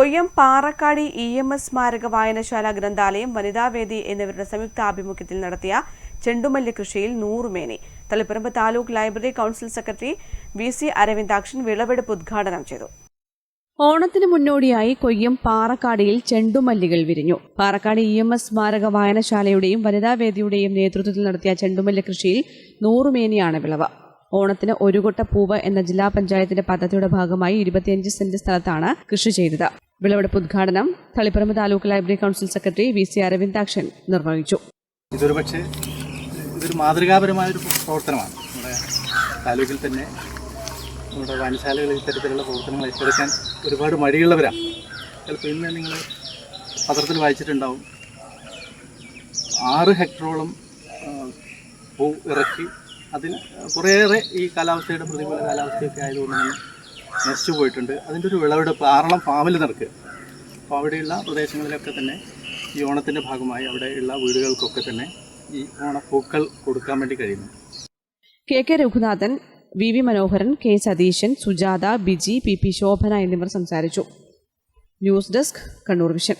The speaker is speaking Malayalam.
Koyyam Parakkadi E M S സ്മാരക വായനശാല ഗ്രന്ഥാലയം വനിതാവേദി എന്നിവരുടെ സംയുക്താഭിമുഖ്യത്തിൽ നടത്തിയ ചെണ്ടുമല്ലി കൃഷിയിൽ നൂറുമേനി. Taliparamba taluk library council secretary V C Aravindakshan വിളവെടുപ്പ് ഉദ്ഘാടനം ചെയ്തു. ഓണത്തിന് മുന്നോടിയായി കൊയ്യം പാറക്കാടിയിൽ ചെണ്ടുമല്ലികൾ വിരിഞ്ഞു. പാറക്കാട് ഇ എം എസ് സ്മാരക വായനശാലയുടെയും വനിതാവേദിയുടെയും നേതൃത്വത്തിൽ നടത്തിയ ചെണ്ടുമല്ലി കൃഷിയിൽ നൂറുമേനിയാണ് വിളവ്. ഓണത്തിന് ഒരു കൊട്ട പൂവ് എന്ന ജില്ലാ പഞ്ചായത്തിന്റെ പദ്ധതിയുടെ ഭാഗമായി ഇരുപത്തിയഞ്ച് സെന്റ് സ്ഥലത്താണ് കൃഷി ചെയ്തത്. വിളവെടുപ്പ് ഉദ്ഘാടനം Taliparamba taluk library council secretary V C Aravindakshan നിർവഹിച്ചു. ഇതൊരു പക്ഷേ ഇതൊരു മാതൃകാപരമായൊരു പ്രവർത്തനമാണ്. നമ്മുടെ താലൂക്കിൽ തന്നെ നമ്മുടെ വായനശാലകളിൽ ഇത്തരത്തിലുള്ള പ്രവർത്തനങ്ങൾ ഏറ്റെടുക്കാൻ ഒരുപാട് മടിയുള്ളവരാണ് ചിലപ്പോൾ ഇന്ന് നിങ്ങൾ പത്രത്തിൽ വായിച്ചിട്ടുണ്ടാവും. ആറ് ഹെക്ടറോളം പൂ ഇറക്കി അതിൽ കുറേയേറെ ഈ കാലാവസ്ഥയുടെ പ്രതികൂല കാലാവസ്ഥയൊക്കെ ആയതുകൊണ്ട് തന്നെ നശിച്ചു പോയിട്ടുണ്ട്. അതിന്റെ ഒരു വിളവെടുപ്പ് ആറളം ഫാമിൽ നടക്കുക അപ്പോൾ അവിടെയുള്ള പ്രദേശങ്ങളിലൊക്കെ തന്നെ ഈ ഓണത്തിന്റെ ഭാഗമായി അവിടെയുള്ള വീടുകൾക്കൊക്കെ തന്നെ ഈ ഓണപ്പൂക്കൾ കൊടുക്കാൻ വേണ്ടി കഴിയുന്നു. K K Raghunathan V V Manoharan K Satheesan Sujatha Biji P P Shobhana എന്നിവർ സംസാരിച്ചു. News desk Kannur vision.